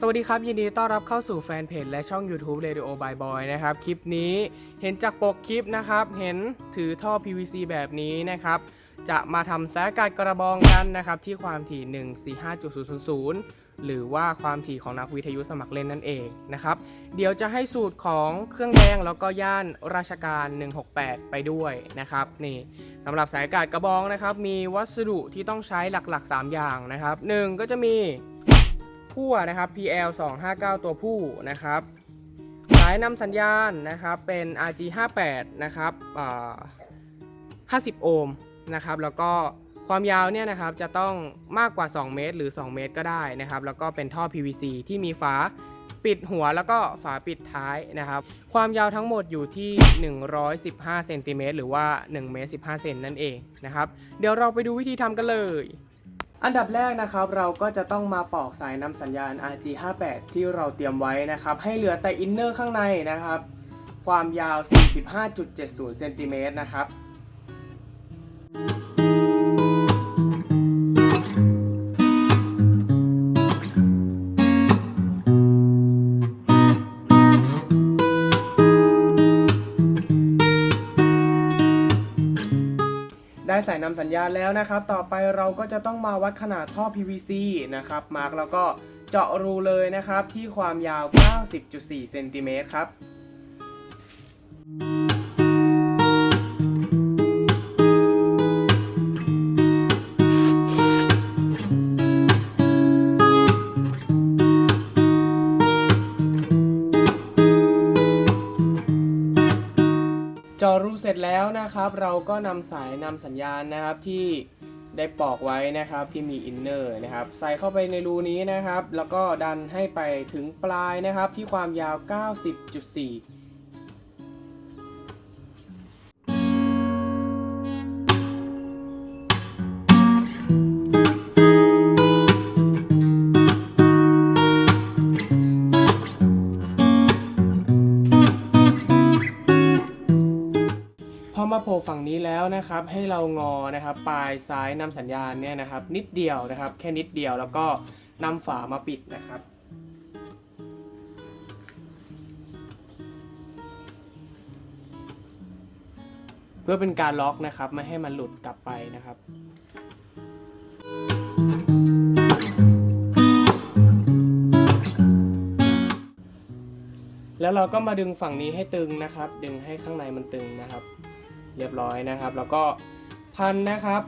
สวัสดีครับ ยินดีต้อนรับเข้าสู่แฟนเพจและช่อง YouTube Radio by Boy นะครับ คลิปนี้เห็นจากปกคลิปนะครับ เห็นถือท่อ PVC แบบนี้นะครับ จะมาทำสายอากาศกระบองกันนะครับ ที่ความถี่ 145.000 หรือว่าความถี่ของนักวิทยุสมัครเล่นนั่นเองนะครับ เดี๋ยวจะให้สูตรของเครื่องแดงแล้วก็ย่านราชการ 168 ไปด้วยนะครับนี่สำหรับสายอากาศกระบองนะครับ มีวัสดุที่ต้องใช้หลักๆ 3 อย่างนะครับหนึ่งก็จะมี ขั้วนะครับ PL 259 ตัวผู้นะครับสายนำสัญญาณนะครับเป็น RG 58นะครับอ่า50 โอห์มนะครับ แล้วก็ความยาวเนี่ยนะครับจะต้องมากกว่า 2 เมตร หรือ 2 เมตรก็ได้นะครับ แล้วก็เป็นท่อ PVC ที่มีฝาปิดหัวแล้วก็ฝาปิดท้ายนะครับ ความยาวทั้งหมดอยู่ที่ 115 เซนติเมตรหรือว่า1เมตร15 เซนนั่นเองนะครับ เดี๋ยวเราไปดูวิธีทำกันเลย อันดับแรกนะครับเราก็จะต้องมาปอกสายนำสัญญาณ RG58 ที่เราเตรียมไว้นะครับให้เหลือแต่อินเนอร์ข้างในนะครับ ความยาว 45.70เซนติเมตรนะครับได้ สายนำสัญญาณแล้วนะครับ ต่อไปเราก็จะต้องมาวัดขนาดท่อ PVC นะครับ มาร์กแล้วก็เจาะรูเลยนะครับที่ความยาว 90.4 เซนติเมตรครับเจ เสร็จแล้วนะครับ เราก็นำสายนำสัญญาณนะครับที่ได้ปอกไว้นะครับที่มีอินเนอร์นะครับใส่เข้าไปในรูนี้นะครับ แล้วก็ดันให้ไปถึงปลายนะครับที่ความยาว 90.4 อมาโผล่ฝั่งนี้แล้วนะครับ ให้เรางอนะครับปลายซ้ายนำสัญญาณเนี่ยนะครับ นิดเดียวนะครับ แค่นิดเดียวแล้วก็นำฝามาปิดนะครับ เพื่อเป็นการล็อกนะครับ ไม่ให้มันหลุดกลับไปนะครับแล้วเราก็มาดึงฝั่งนี้ให้ตึงนะครับ ดึงให้ข้างในมันตึงนะครับ เรียบร้อยนะครับ แล้วก็พันนะครับ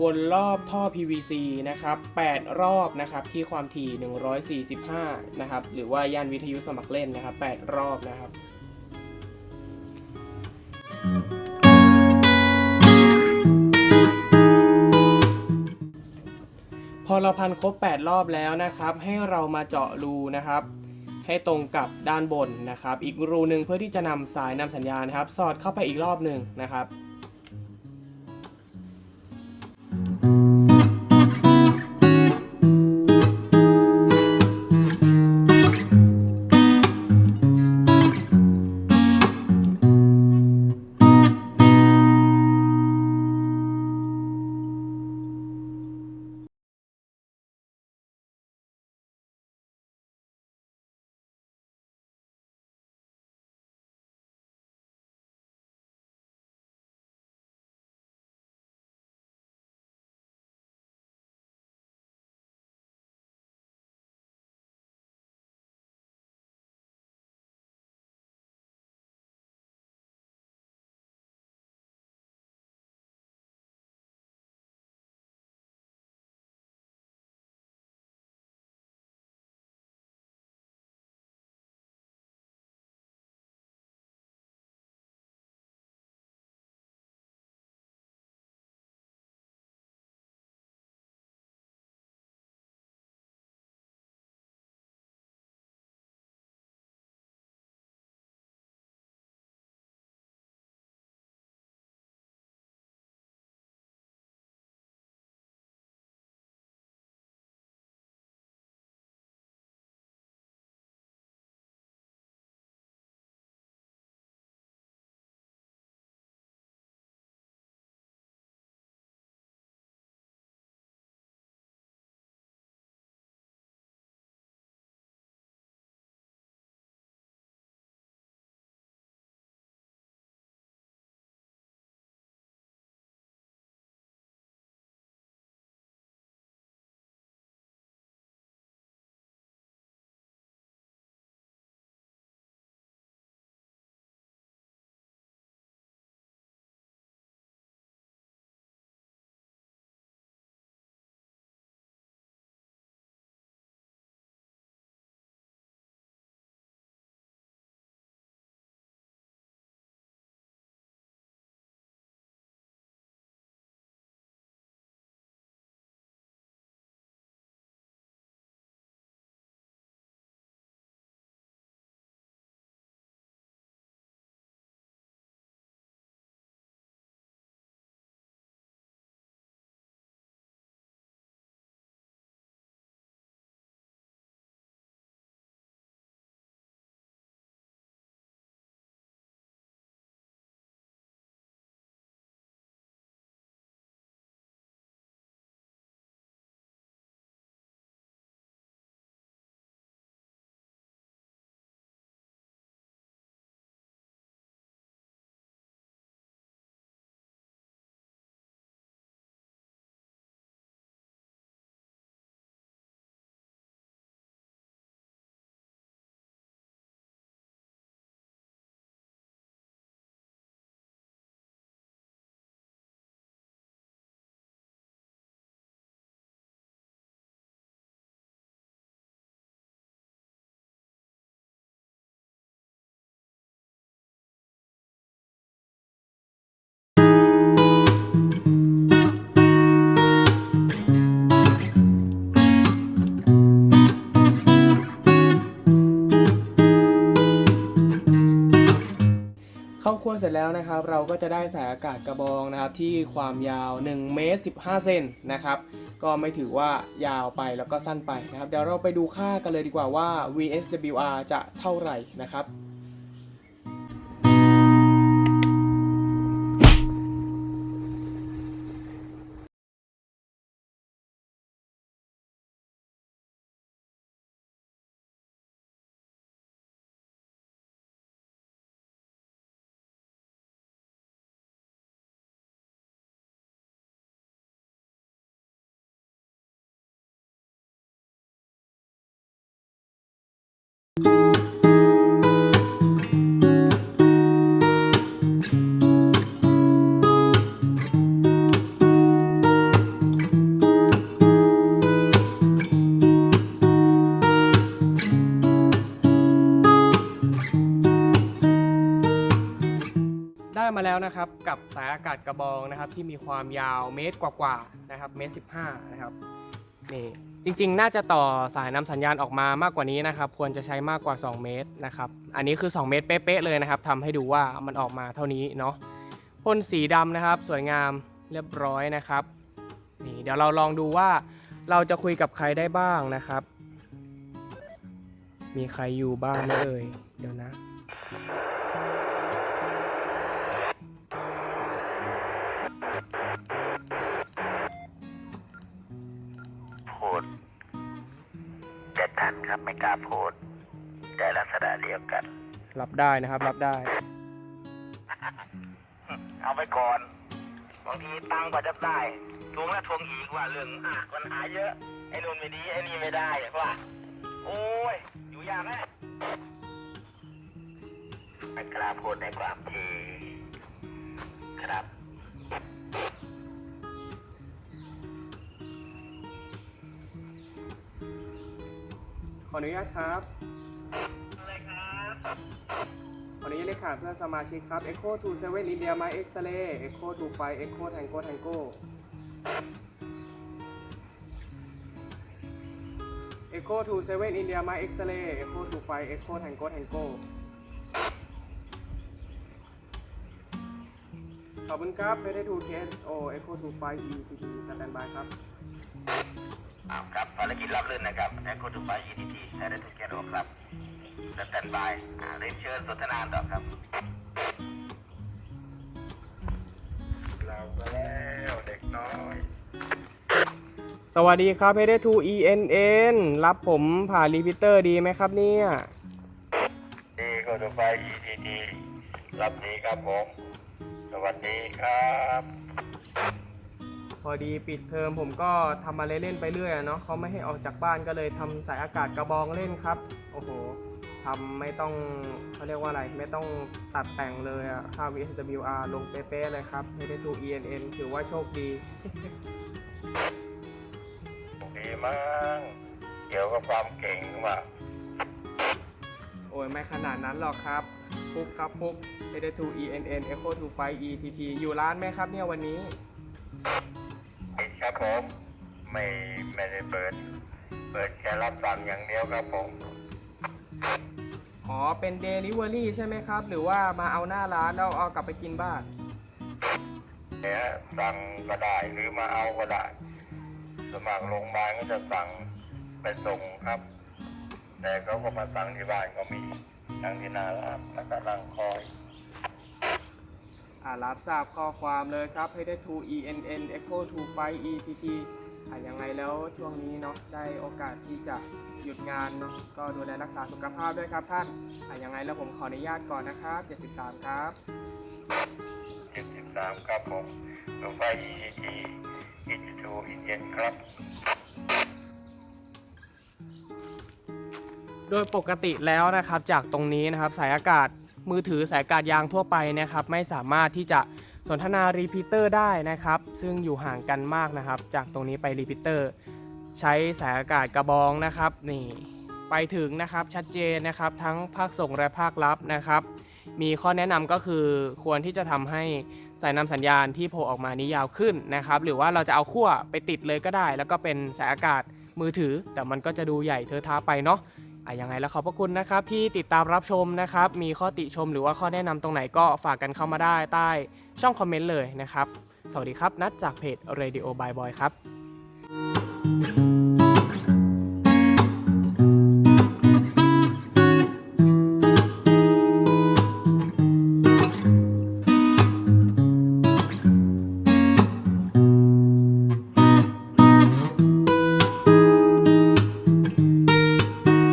วนรอบท่อ PVC นะครับ 8 รอบนะครับที่ความถี่ 145 นะครับ หรือว่าย่านวิทยุสมัครเล่นนะครับ 8 รอบนะครับพอเราพันครบ 8 รอบแล้วนะครับ ให้เรามาเจาะรูนะครับ ให้ตรงกับด้านบนนะครับ อีกรูหนึ่งเพื่อที่จะนำสายนำสัญญาณนะครับ สอดเข้าไปอีกรอบหนึ่งนะครับ เข้าคั่วเสร็จแล้วนะครับ เราก็จะได้สายอากาศกระบองนะครับ ที่ความยาว1เมตร15 เซนนะครับ ก็ไม่ถือว่ายาวไปแล้วก็สั้นไปนะครับ เดี๋ยวเราไปดูค่ากันเลยดีกว่าว่า VSWR จะเท่าไหร่นะครับ กับสายอากาศกระบองนะครับที่มีความยาวเมตรกว่าๆนะครับเมตรสินะครับนี่จริงๆ น่าจะต่อสายนำสัญญาณออกมามากกว่านี้นะครับควรจะใช้มากกว่า 2 เมตรนะครับอันนี้คือ 2 เมตรเป๊ะๆเลยนะครับทำให้ดูว่ามันออกมาเท่านี้เนาะพ่นสีดำนะครับ สวยงามเรียบร้อยนะครับนี่เดี๋ยวเราลองดูว่าเราจะคุยกับใครได้บ้างนะครับ มีใครอยู่บ้างไหมเอ่ยเดี๋ยวนะ ครับไม่กล้าพูดแต่ลักษณะเดียวกัน รับได้นะครับ รับได้ เอาไปก่อนบางทีตังค์กว่าจะได้ทวงแล้วทวงอีกว่าเรื่องอะปัญหาเยอะไอ้นู่นไม่ดีไอ้นี่ไม่ได้ว่าโอ้ยอยู่ยากไหมไม่กล้าพูดในความที่ครับ ออนุญาตครับขออนุญาตเลขขาเพื่อนสมาชิกครับ Echo to 7 India My X-ray Echo to 5 Echo Tango Tango Echo to 7 India My X-ray Echo to 5 Echo Tango Tango ขอบคุณครับไปได้2 KSO Echo to 5 ETT สแตนบายครับอ้าวครับภารกิจรับเลื่อนนะครับแอคโคทูไฟ ETT ใช้ได้ทุกแกนโอครับสแตนบายอ่าเรียนเชิญสนทนาต่อครับเราไปแล้วเด็กน้อย สวัสดีครับ p 2 ENN รับผมผ่านรีพิเตอร์ดีไหมครับเนี่ย ดีโคทูไฟ ETT รับดีครับผม สวัสดีครับ พอดีปิดเทอมผมก็ทำอะไรเล่นไปเรื่อยอะเนาะเขาไม่ให้ออกจากบ้านก็เลยทำสายอากาศกระบองเล่นครับ โอ้โหทำไม่ต้องเขาเรียกว่าอะไร ไม่ต้องตัดแต่งเลยอะค่า VSWR ลงเป๊ะๆเลยครับ p 2 ENN ถือว่าโชคดี ดีมากเกี่ยวกับความเก่งว่าโอ้ยไม่ขนาดนั้นหรอกครับฟุกครับฟุก p 2 ENN Echo 2 5 ETT อยู่ร้านไหมครับเนี่ยวันนี้ปิดครับ ผมไม่ไม่ได้เปิด เปิดแค่รับสั่งอย่างเดียวครับผมอ๋อเป็น Delivery ใช่ไหมครับ หรือว่ามาเอาหน้าร้านแล้วเอากลับไปกินบ้านเนี่ยสั่งก็ได้หรือมาเอาก็ได้สมัครโรงพยาบาลก็จะสั่งไปส่งครับ แต่เขาก็มาสั่งที่บ้านก็มีทั้งที่หน้าร้านแล้วก็นั่งคอย อ่ารับทราบข้อความเลยครับให้ได้2 ENN Echo 2 5 ETT อ่ายังไงแล้วช่วงนี้เนาะได้โอกาสที่จะหยุดงานเนาะก็ดูแลรักษาสุขภาพด้วยครับท่านอ่ายังไงแล้วผมขออนุญาตก่อนนะครับ 73 ครับ 73 ครับผมรถไฟ EET 22อินเดียนครับ โดยปกติแล้วนะครับจากตรงนี้นะครับสายอากาศ มือถือสายอากาศยางทั่วไปนะครับไม่สามารถที่จะสนทนารีพิเตอร์ได้นะครับ ซึ่งอยู่ห่างกันมากนะครับ จากตรงนี้ไปรีพิเตอร์ ใช้สายอากาศกระบองนะครับนี่ไปถึงนะครับชัดเจนนะครับทั้งภาคส่งและภาครับนะครับ มีข้อแนะนำก็คือควรที่จะทำให้สายนำสัญญาณที่โผล่ออกมานี้ยาวขึ้นนะครับ หรือว่าเราจะเอาขั้วไปติดเลยก็ได้ แล้วก็เป็นสายอากาศมือถือ แต่มันก็จะดูใหญ่เทอะท้าไปเนาะ อะยังไงแล้วขอบพระคุณนะครับที่ติดตามรับชมนะครับ มีข้อติชมหรือว่าข้อแนะนำตรงไหนก็ฝากกันเข้ามาได้ใต้ช่องคอมเมนต์เลยนะครับ สวัสดีครับ นัดจากเพจ Radio by Boy ครับ